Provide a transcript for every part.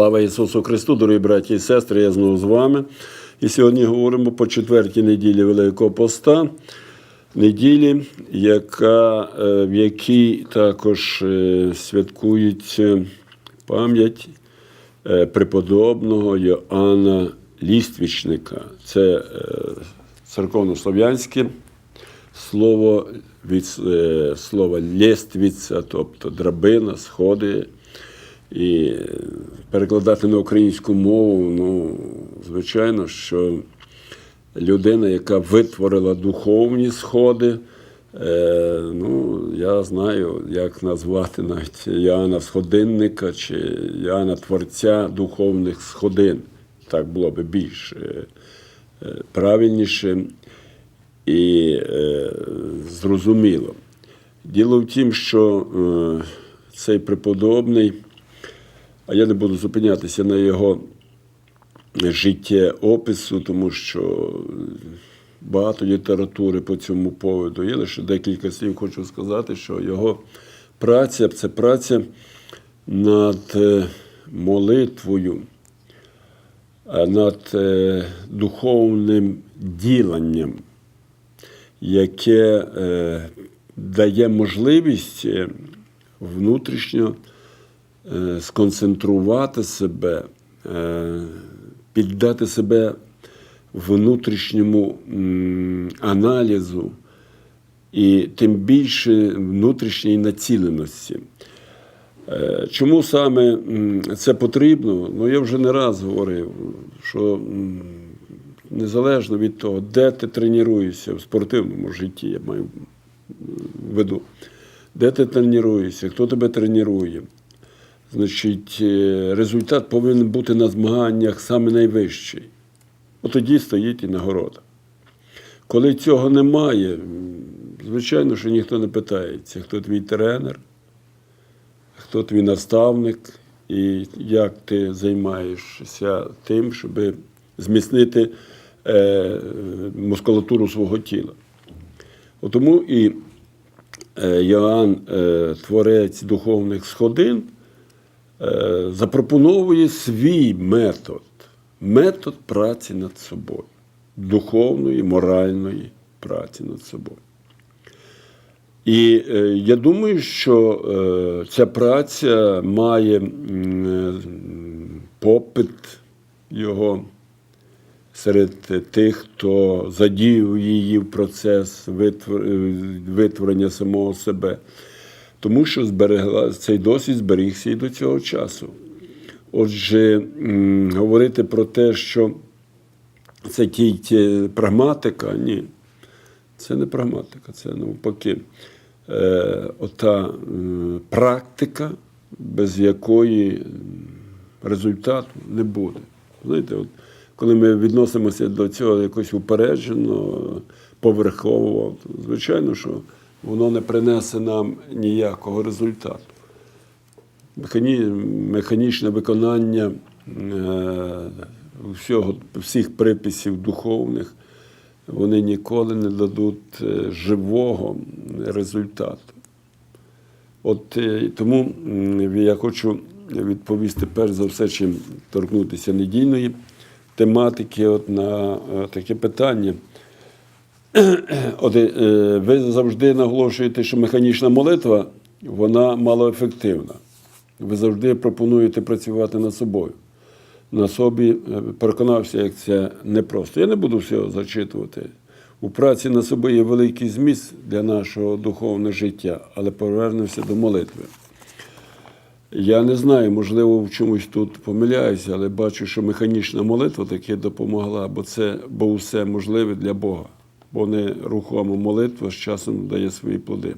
Слава Ісусу Христу, дорогі браті і сестри, я знову з вами. І сьогодні говоримо по четвертій неділі Великого Поста, неділі, яка, е, в якій також е, святкується пам'ять е, преподобного Йоанна Ліствічника. Це церковнослов'янське слово від слова лєствіця, тобто драбина, сходи. І перекладати на українську мову, ну, звичайно, що людина, яка витворила духовні сходи, е, ну, я знаю, як назвати навіть Іоанна Сходинника чи Іоанна Творця духовних сходин. Так було би більш е, е, правильніше і е, зрозуміло. Діло в тім, що е, цей преподобний, а я не буду зупинятися на його життєопису, тому що багато літератури по цьому поводу є. Лише декілька слів хочу сказати, що його праця це праця над е, молитвою, над е, духовним діленням, яке е, дає можливість внутрішньо сконцентрувати себе, е, піддати себе внутрішньому аналізу і тим більше внутрішньої націленості. Е, Чому саме це потрібно? Ну, я вже не раз говорив, що незалежно від того, де ти тренуєшся в спортивному житті, я маю в виду, де ти тренуєшся, хто тебе тренує. Значить, е, результат повинен бути на змаганнях саме найвищий. От тоді стоїть і нагорода. Коли цього немає, звичайно, що ніхто не питається, хто твій тренер, хто твій наставник і як ти займаєшся тим, щоб зміцнити е, мускулатуру свого тіла. Тому і е, Йоанн, творець духовних сходин, запропоновує свій метод, метод праці над собою, духовної, моральної праці над собою. І е, я думаю, що е, ця праця має е, попит його серед тих, хто задіює її в процес е, витворення самого себе. Тому що зберегла, цей досвід зберігся і до цього часу. Отже, говорити про те, що це тільки прагматика, ні. Це не прагматика, це навпаки. Е, ота е, практика, без якої результату не буде. Знаєте, от, коли ми відносимося до цього якось упереджено, поверхово, то, звичайно, що воно не принесе нам ніякого результату. Механі, механічне виконання е, всього, всіх приписів духовних, вони ніколи не дадуть е, живого результату. От е, тому я хочу відповісти перш за все, чим торкнутися недільної тематики от на таке питання. Е, ви завжди наголошуєте, що механічна молитва вона малоефективна. Ви завжди пропонуєте працювати над собою. На собі е, переконався, як це непросто. Я не буду всього зачитувати. У праці на собі є великий зміст для нашого духовного життя, але повернемося до молитви. Я не знаю, можливо, в чомусь тут помиляюся, але бачу, що механічна молитва таки допомогла, бо це бо все можливе для Бога, бо не рухома молитва з часом дає свої плоди.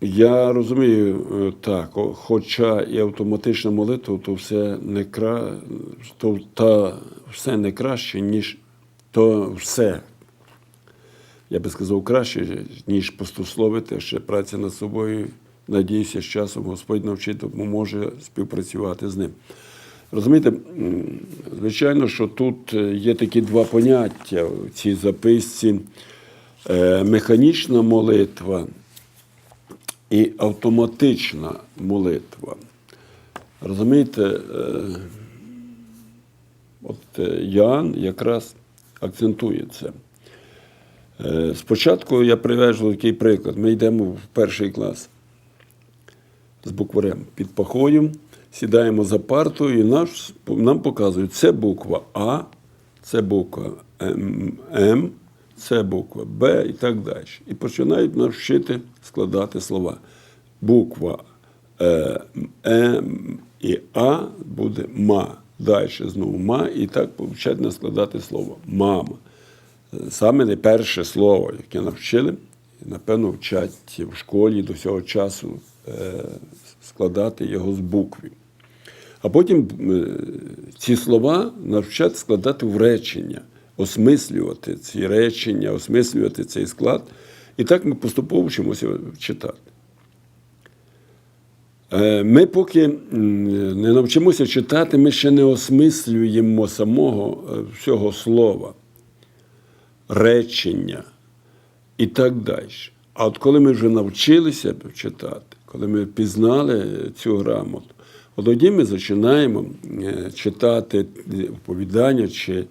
Я розумію е, так, хоча і автоматична молитва, то все не кра... то, та все не краще, ніж то все. Я би сказав краще, ніж пустословити, ще праця над собою. Надіюся, з часом Господь навчить допоможе співпрацювати з ним. Розумієте, звичайно, що тут е, є такі два поняття в цій записці: Е, механічна молитва і автоматична молитва. Розумієте, е, от Йоанн якраз акцентує це. Спочатку я привежу такий приклад. Ми йдемо в перший клас з букварем під пахою, сідаємо за партою, і наш, нам показують, це буква А, це буква М, це буква Б і так далі. І починають нас вчити складати слова. Буква е, М і А буде ма. Далі знову ма, і так повчать нас складати слово мама. Саме не перше слово, яке навчили, напевно, вчать в школі до цього часу е, складати його з буквів. А потім е, ці слова навчать складати в речення, осмислювати ці речення, осмислювати цей склад. І так ми поступово вчимося читати. Е, Ми поки не навчимося читати, ми ще не осмислюємо самого е, всього слова, речення і так далі. А от коли ми вже навчилися читати, коли ми пізнали цю грамоту, от тоді ми починаємо е, читати оповідання чи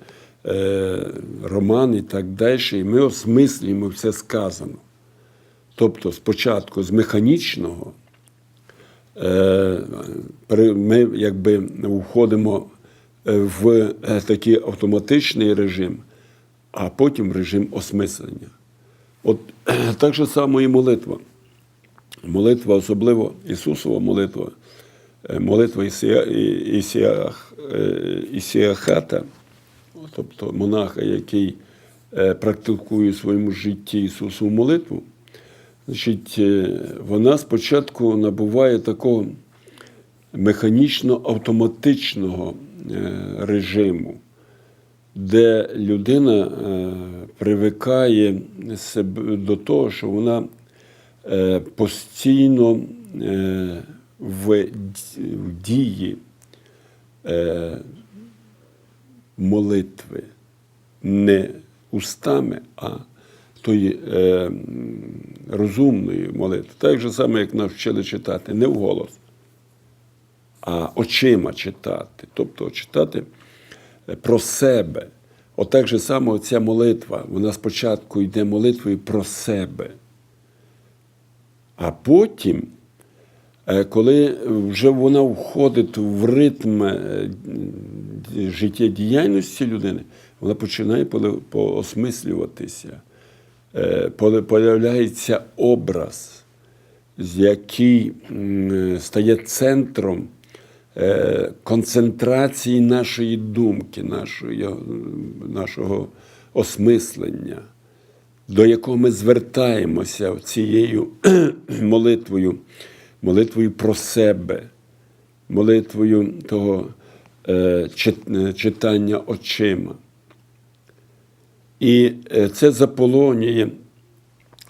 е, роман і так далі, і ми осмислюємо все сказано. Тобто спочатку з механічного е, ми якби входимо в такий автоматичний режим, а потім в режим осмислення. От так же само і молитва. Молитва, особливо Ісусова молитва, е, молитва е, Ісіахата, тобто монаха, який е, практикує в своєму житті Ісусову молитву, значить, вона спочатку набуває такого механічно-автоматичного е, режиму, де людина привикає себе до того, що вона постійно е, в дії е, молитви, не устами, а тої е, розумної молитви. Так же саме, як навчили читати, не вголос, а очима читати. Тобто читати е, про себе. Отак же само ця молитва, вона спочатку йде молитвою про себе. А потім, е, коли вже вона входить в ритм е, життєдіяльності людини, вона починає поосмислюватися. Е, Появляється образ, який стає центром концентрації нашої думки, нашої, е, нашого осмислення, до якого ми звертаємося цією молитвою, молитвою про себе, молитвою того е, е, читання очима. І е, це заполонює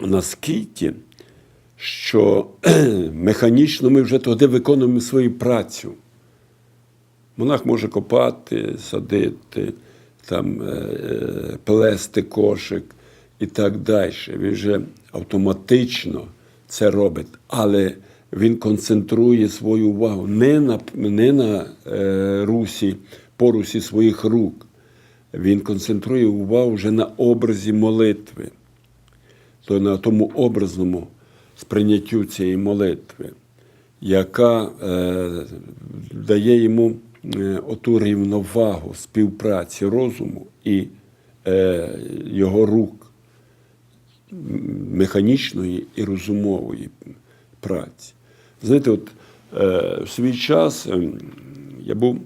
наскільки, що механічно ми вже тоді виконуємо свою працю. Монах може копати, садити, там, плести кошик і так далі. Він вже автоматично це робить, але він концентрує свою увагу не на, не на е, русі, порусі своїх рук. Він концентрує увагу вже на образі молитви, то на тому образному сприйняттю цієї молитви, яка е, дає йому е, оту рівновагу співпраці розуму і е, його рук механічної і розумової праці. Знаєте, от е, в свій час е, я був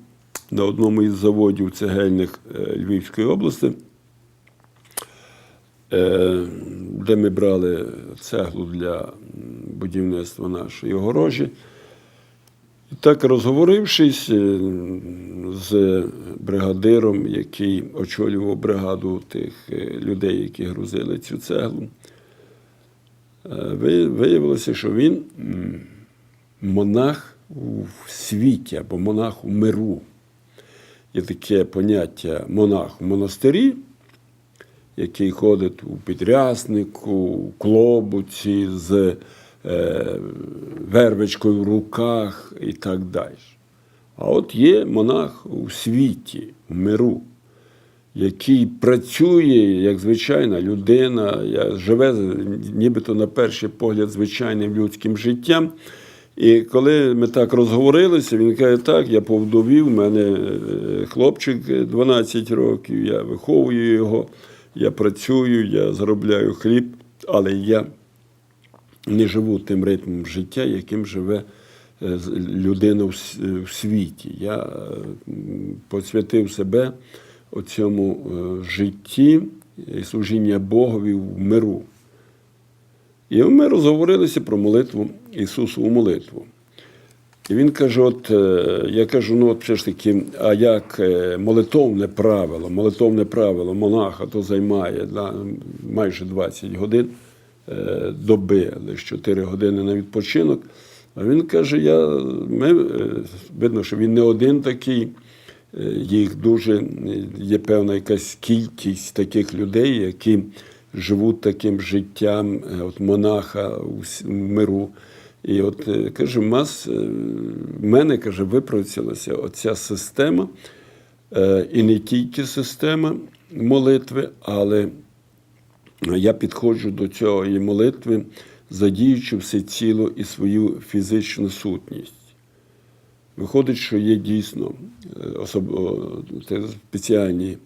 на одному із заводів цегельних е, Львівської області, е, де ми брали цеглу для будівництва нашої огорожі. І так, розговорившись е, з бригадиром, який очолював бригаду тих е, людей, які грузили цю цеглу, е, виявилося, що він монах у світі або монах у миру. Є таке поняття монах у монастирі, який ходить у підряснику, у клобуці з е, вервичкою в руках і так далі. А от є монах у світі, в миру, який працює як звичайна людина, живе нібито на перший погляд звичайним людським життям. І коли ми так розговорилися, він каже, так, я повдовів, в мене е, хлопчик е, 12 років, я виховую його, я працюю, я заробляю хліб, але я не живу тим ритмом життя, яким живе е, людина в світі. Я е, посвятив себе у цьому е, житті і служіння Богові в миру. І ми розговорилися про молитву Ісусову молитву. І він каже: от е, я кажу, ну от все ж таки, а як е, молитовне правило, молитовне правило монаха то займає да, майже 20 годин е, доби, лише 4 години на відпочинок. А він каже: я, ми, е, видно, що він не один такий. Е, Їх дуже є певна якась кількість таких людей, які живуть таким життям е, от монаха в миру. І от каже, е, в мене каже, випрацювалася оця система, і не тільки система молитви, але я підходжу до цієї молитви, задіючи все ціло і свою фізичну сутність. Виходить, що є дійсно е, особ... спеціальні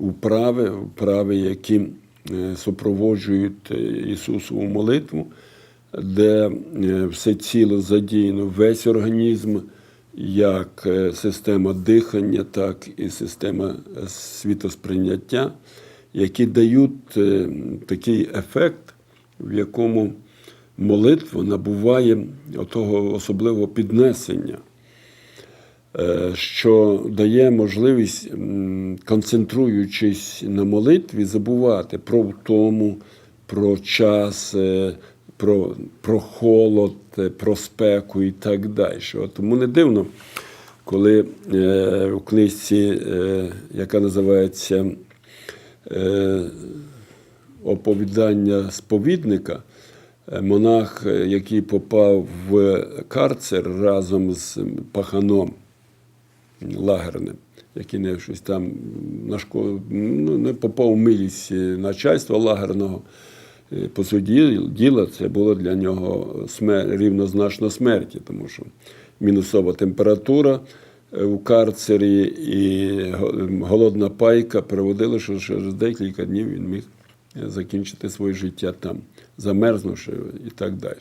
вправи, вправи, які е, супроводжують е, Ісусову молитву, де все ціло задіяно, весь організм, як система дихання, так і система світосприйняття, які дають такий ефект, в якому молитва набуває того особливого піднесення е, що дає можливість, концентруючись на молитві, забувати про втому, про час, е, про, про холод, е, про спеку і так далі. Тому не дивно, коли е, у книжці, яка називається Оповідання сповідника, монах, е, який попав в карцер разом з паханом лагерним, який не щось там на школу, ну, не попав милість начальства лагерного. Е, По суті діла це було для нього смер... рівнозначно смерті, тому що мінусова температура е, у карцері і голодна пайка приводили, що через декілька днів він міг е, закінчити своє життя там, замерзнувши і так далі.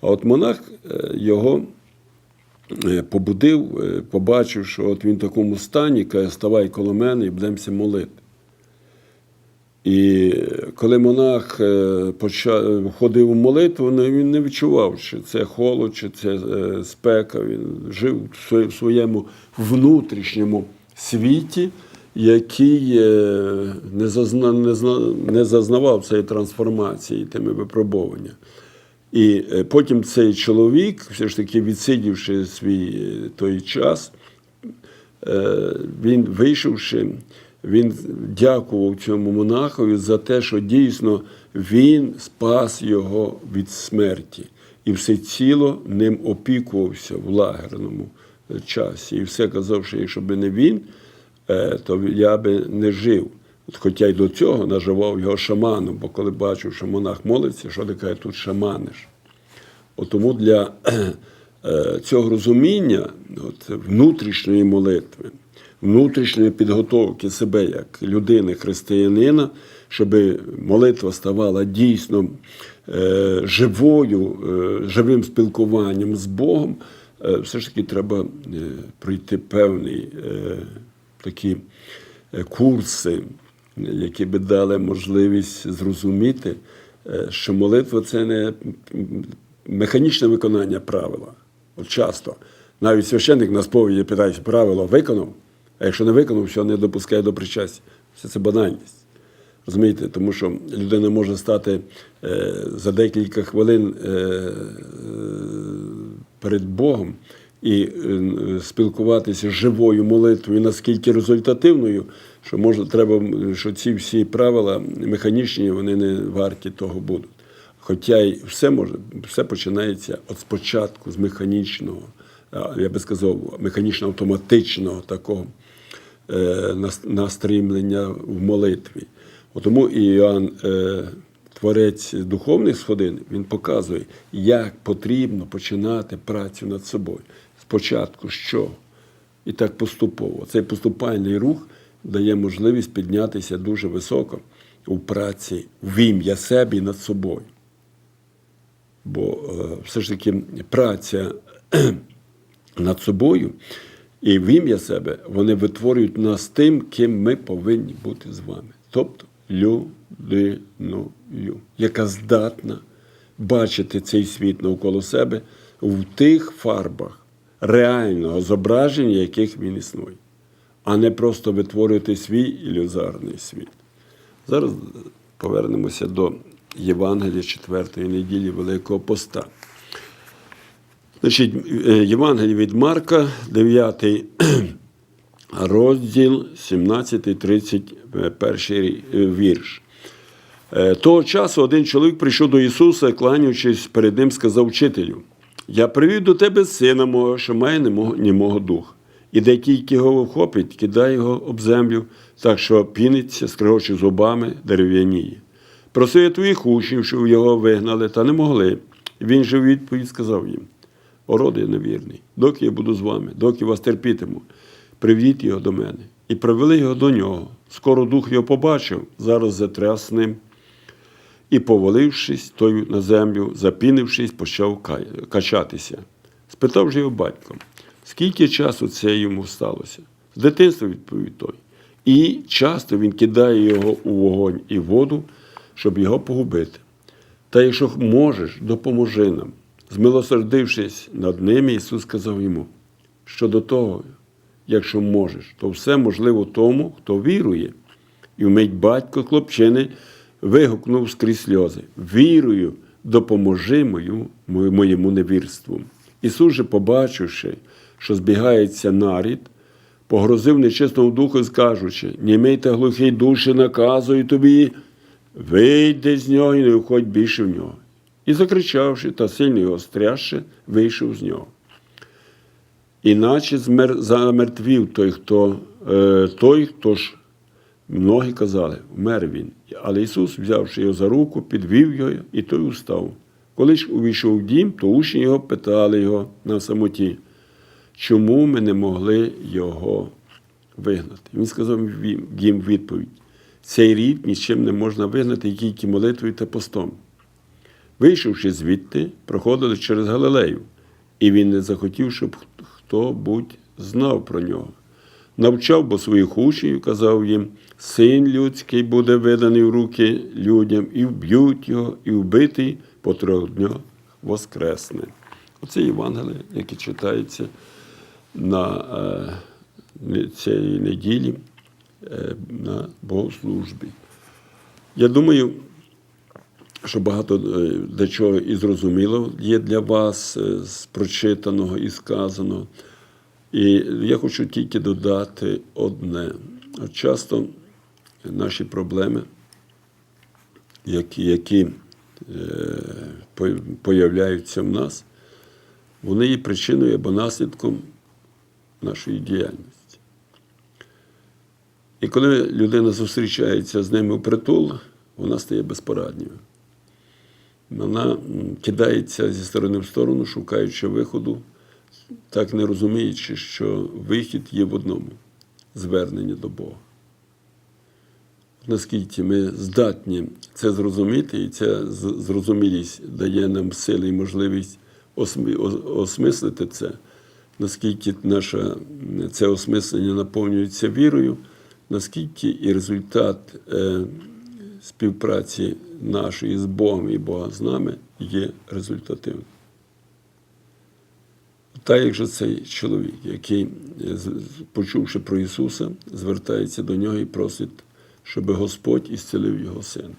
А от монах е, його е, побудив, е, побачив, що от він в такому стані, каже, ставай коло мене і будемося молити. І коли монах почав, входив у молитву, ну, він не відчував, що це холод, чи це спека. Він жив в своєму внутрішньому світі, який е, не, зазна, не, зна, не зазнавав цієї трансформації, тими випробовування. І е, потім цей чоловік, все ж таки відсидівши свій е, той час, він вийшовши, він дякував цьому монахові за те, що дійсно він спас його від смерті і все ціло ним опікувався в лагерному часі. І все казав, що якщо б не він, то я би не жив. Хоча й до цього називав його шаманом, бо коли бачив, що монах молиться, що ти каже, тут шаманиш. От тому для е, цього розуміння от, внутрішньої молитви, внутрішньої підготовки себе як людини, християнина, щоб молитва ставала дійсно е, живою, е, живим спілкуванням з Богом, е, все ж таки треба е, пройти певні е, такі е, курси, які би дали можливість зрозуміти, е, що молитва це не механічне виконання правила. От часто. Навіть священник на сповіді питається, правило виконав, а якщо не виконав, що не допускає до причастя. Все це банальність. Розумієте, тому що людина може стати е, за декілька хвилин перед Богом і е, спілкуватися живою молитвою наскільки результативною, що може треба, що ці всі правила механічні, вони не варті того будуть. Хоча й все може, все починається от спочатку з механічного я би сказав, механічно автоматичного такого е, настрімлення в молитві. Тому і Іоанн, е, творець духовних сходин, він показує, як потрібно починати працю над собою. Спочатку що? І так поступово. Цей поступальний рух дає можливість піднятися дуже високо у праці в ім'я себе і над собою. Бо е, все ж таки праця над собою і в ім'я себе вони витворюють нас тим, ким ми повинні бути з вами. Тобто людиною, яка здатна бачити цей світ навколо себе в тих фарбах реального зображення, яких він існує, а не просто витворювати свій ілюзорний світ. Зараз повернемося до Євангелія 4 неділі Великого Поста. Значить, е, Євангеліє від Марка, 9 розділ, 17-31 вірш. Е, Того часу один чоловік прийшов до Ісуса, кланяючись перед ним, сказав вчителю: Я привів до тебе сина мого, що має немого, німого духа. І де тільки його вхопить, кидає його об землю, так що піниться, скригоче зубами, дерев'яніє. Просив твоїх учнів, щоб його вигнали, та не могли. Він же у відповідь сказав їм: Ороди невірний, доки я буду з вами, доки вас терпітиму, приведіть його до мене. І привели його до нього. Скоро дух його побачив, зараз затряс ним. І, повалившись той на землю, запінившись, почав качатися. Спитав же його батько, скільки часу це йому сталося? З дитинства відповів той. І часто він кидає його у вогонь і воду, щоб його погубити. Та якщо можеш, допоможи нам. Змилосердившись над ними, Ісус сказав йому, що до того, якщо можеш, то все можливо тому, хто вірує. І вмить батько хлопчини вигукнув скрізь сльози: Вірую, допоможи мою, моєму невірству. Ісус же, побачивши, що збігається нарід, погрозив нечистому духу, скажучи: Німий та глухий душі наказую тобі, вийди з нього і не входь більше в нього. І закричавши та сильно його стрясши, вийшов з нього. Іначе замертвів той, хто, е, той, хто ж многі казали, вмер він. Але Ісус, взявши його за руку, підвів його, і той устав. Коли ж увійшов в дім, то учні його питали його на самоті, чому ми не могли його вигнати. Він сказав їм відповідь: цей рід нічим не можна вигнати, тільки молитвою та постом. Вийшовши звідти, проходили через Галилею, і він не захотів, щоб хто будь знав про нього. Навчав бо своїх учнів, казав їм: син людський буде виданий в руки людям, і вб'ють його, і вбитий по трьох днях воскресне. Оце Євангеліє, яке читається на е, цієї неділі е, на богослужбі. Я думаю, що багато е, для чого і зрозуміло є для вас е, з прочитаного і сказаного. І я хочу тільки додати одне. Часто наші проблеми, які, які е, появляються в нас, вони є причиною або наслідком нашої діяльності. І коли людина зустрічається з ними в притул, вона стає безпорадною. Вона кидається зі сторони в сторону, шукаючи виходу, так не розуміючи, що вихід є в одному звернення до Бога. Наскільки ми здатні це зрозуміти, і ця зрозумілість дає нам сили і можливість осмислити це, наскільки наше це осмислення наповнюється вірою, наскільки і результат е, співпраці нашої з Богом і Бога з нами є результативним. Так як же цей чоловік, який, почувши про Ісуса, звертається до нього і просить, щоб Господь ісцелив його сина.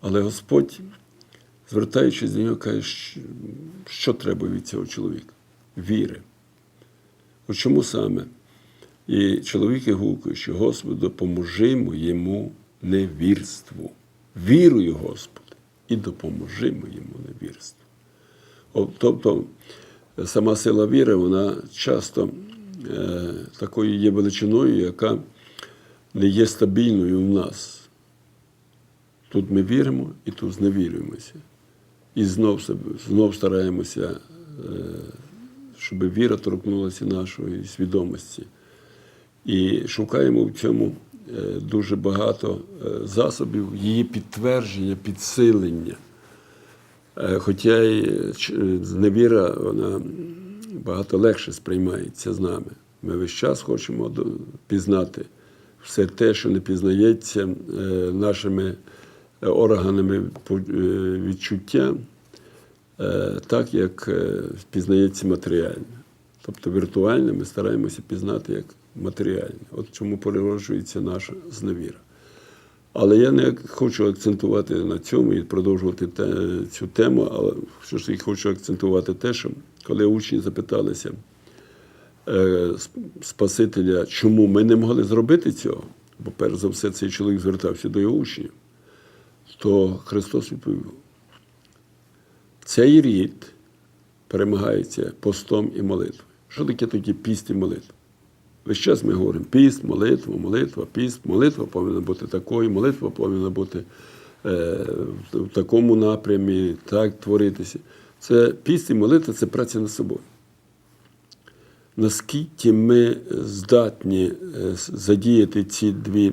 Але Господь, звертаючись до нього, каже, що- що треба від цього чоловіка? Віри. От чому саме? І чоловік і гукаючи, Господи, допоможи моєму невірству. Вірую, Господи, і допоможи моєму невірству. Тобто сама сила віри, вона часто е, такою є величиною, яка не є стабільною в нас. Тут ми віримо і тут зневірюємося. І знов, знов стараємося, е, щоб віра торкнулася нашої свідомості. І шукаємо в цьому е, дуже багато е, засобів її підтвердження, підсилення. Хоча й зневіра, вона багато легше сприймається з нами. Ми весь час хочемо пізнати все те, що не пізнається е, нашими е, органами е, відчуття, так як пізнається матеріальне. Тобто віртуальне ми стараємося пізнати як матеріальне. От чому перероджується наша зневіра. Але я не хочу акцентувати на цьому і продовжувати цю тему, але хочу акцентувати те, що коли учні запиталися е, Спасителя, чому ми не могли зробити цього, бо перш за все цей чоловік звертався до його учнів, то Христос відповів: цей рід перемагається постом і молитвою. Що таке тоді піст і молитва? Весь час ми говоримо піст, молитва, молитва, піст, молитва повинна бути такою, молитва повинна бути е, в- такому напрямі, так творитися. Це піст і молитва це праця над собою. Наскільки ми здатні е, задіяти ці дві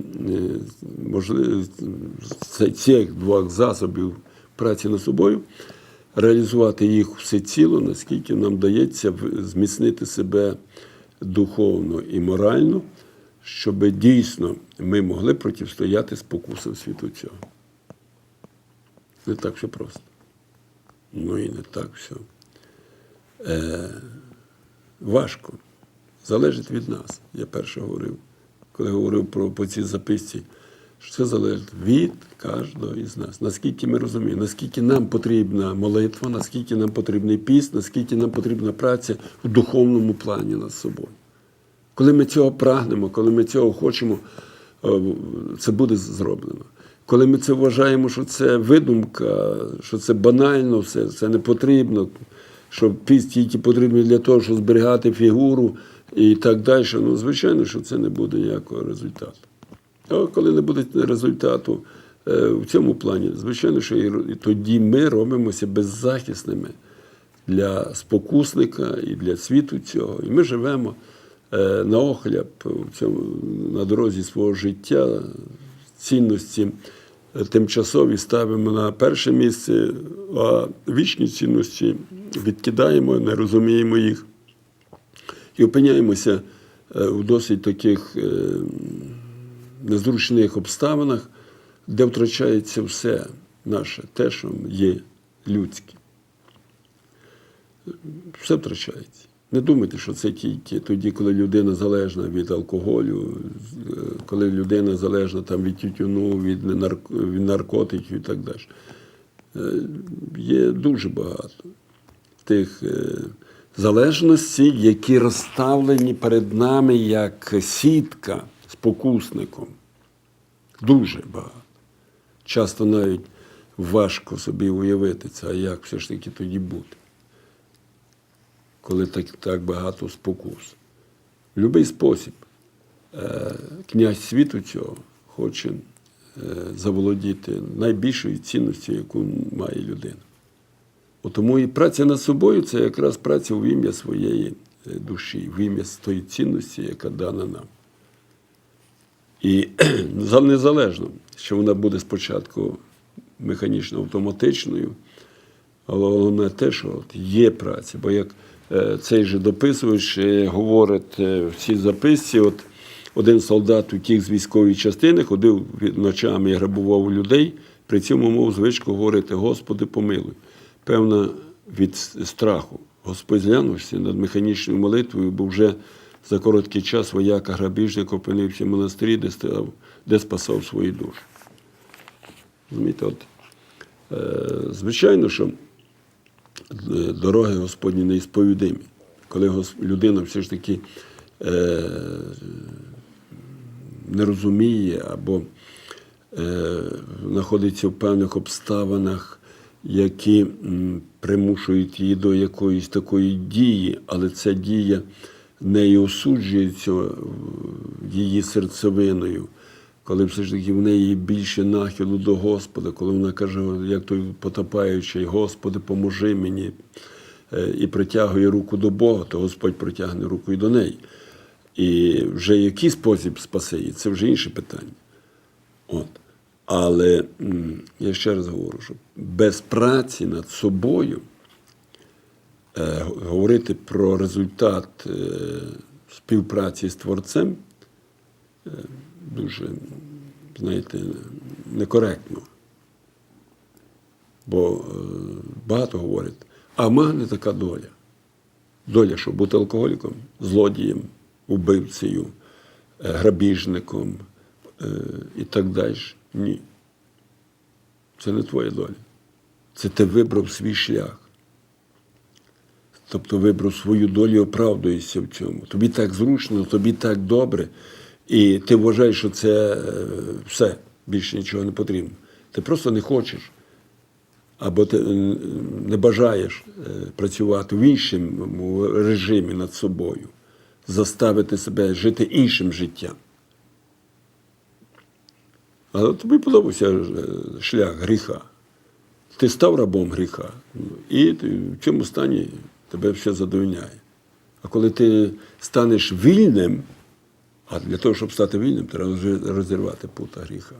е, цих двох засобів праці над собою, реалізувати їх всеціло, наскільки нам дається зміцнити себе духовно і морально, щоб дійсно ми могли протистояти спокусам світу цього. Не так все просто. Ну і не так все. Е, важко. Залежить від нас. Я перше говорив, коли говорив про по цій записці, що це залежить від кожного із нас. Наскільки ми розуміємо, наскільки нам потрібна молитва, наскільки нам потрібний піст, наскільки нам потрібна праця в духовному плані над собою. Коли ми цього прагнемо, коли ми цього хочемо, е, це буде зроблено. Коли ми це вважаємо, що це видумка, що це банально, все, це не потрібно, що піст тільки потрібний для того, щоб зберігати фігуру і так далі, ну, звичайно, що це не буде ніякого результату. А коли не буде результату е, в цьому плані, звичайно, що і тоді ми робимося беззахисними для спокусника і для світу цього. І ми живемо е, на охляб на дорозі свого життя, цінності тимчасові ставимо на перше місце, а вічні цінності відкидаємо, не розуміємо їх і опиняємося е, у досить таких е, незручних обставинах, де втрачається все наше, те, що є людське. Все втрачається. Не думайте, що це тільки тоді, коли людина залежна від алкоголю, е, коли людина залежна там, від тютюну, від, нарк- від наркотиків і так далі. Е, Є дуже багато тих е, залежностей, які розставлені перед нами як сітка спокусником. Дуже багато. Часто навіть важко собі уявити це, а як все ж таки тоді бути, коли так, так багато спокус. В будь-який спосіб е, князь світу цього хоче е, заволодіти найбільшою цінністю, яку має людина. Тому і праця над собою це якраз праця в ім'я своєї е, душі, в ім'я тої цінності, яка дана нам. І незалежно, що вона буде спочатку механічно автоматичною, але головне те, що от є праця. Бо як цей же дописувач е, говорить е, в цій записці, от один солдат утік з військової частини, ходив ночами і грабував людей, при цьому мав звичку говорити Господи, помилуй. Певно, від страху. Господь зглянувся над механічною молитвою, бо вже за короткий час вояка грабіжник опинився в монастирі, де, став, де спасав душу. Розумієте, от, е, звичайно, що е, дороги Господні неісповідимі. Коли людина все ж таки е, не розуміє або е, знаходиться в певних обставинах, які примушують її до якоїсь такої дії, але ця дія нею осуджується е, її серцевиною. Коли все ж таки в неї більше нахилу до Господа, коли вона каже, як той потопаючий, Господи, поможи мені, е, і притягує руку до Бога, то Господь протягне руку і до неї. І вже який спосіб спасе її, це вже інше питання. От. Але я ще раз говорю, що без праці над собою е, говорити про результат е, співпраці з Творцем дуже, знаєте, некоректно. Бо е, багато говорять, а в мене така доля. Доля, що бути алкоголіком, злодієм, убивцею, е, грабіжником е, і так далі. Ні. Це не твоя доля. Це ти вибрав свій шлях. Тобто вибрав свою долю і оправдуєшся в цьому. Тобі так зручно, тобі так добре, і ти вважаєш, що це е, все, більше нічого не потрібно. Ти просто не хочеш або ти не бажаєш е, працювати в іншому режимі над собою, заставити себе жити іншим життям. Але тобі подобався е, шлях гріха. Ти став рабом гріха, і в цьому стані тебе все задовольняє. А коли ти станеш вільним, а для того, щоб стати вільним, треба розірвати пута гріха.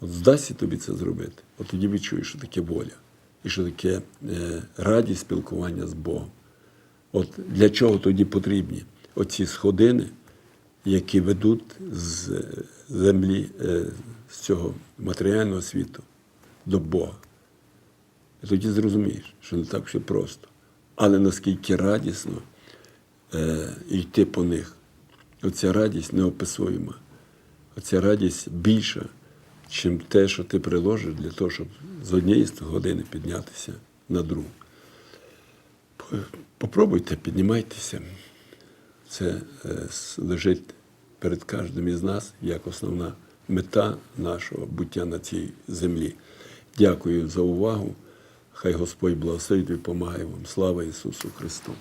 От здасться тобі це зробити, от тоді відчуєш, що таке воля, і що таке е, радість спілкування з Богом. От для чого тоді потрібні оці сходини, які ведуть з землі, е, з цього матеріального світу до Бога. І тоді зрозумієш, що не так все просто. Але наскільки радісно е, йти по них. Оця радість неописуєма. Оця радість більша, ніж те, що ти приложиш для того, щоб з однієї години піднятися на другу. Попробуйте, піднімайтеся. Це е, лежить перед кожним із нас як основна мета нашого буття на цій землі. Дякую за увагу. Хай Господь благословить і допомагає вам. Слава Ісусу Христу!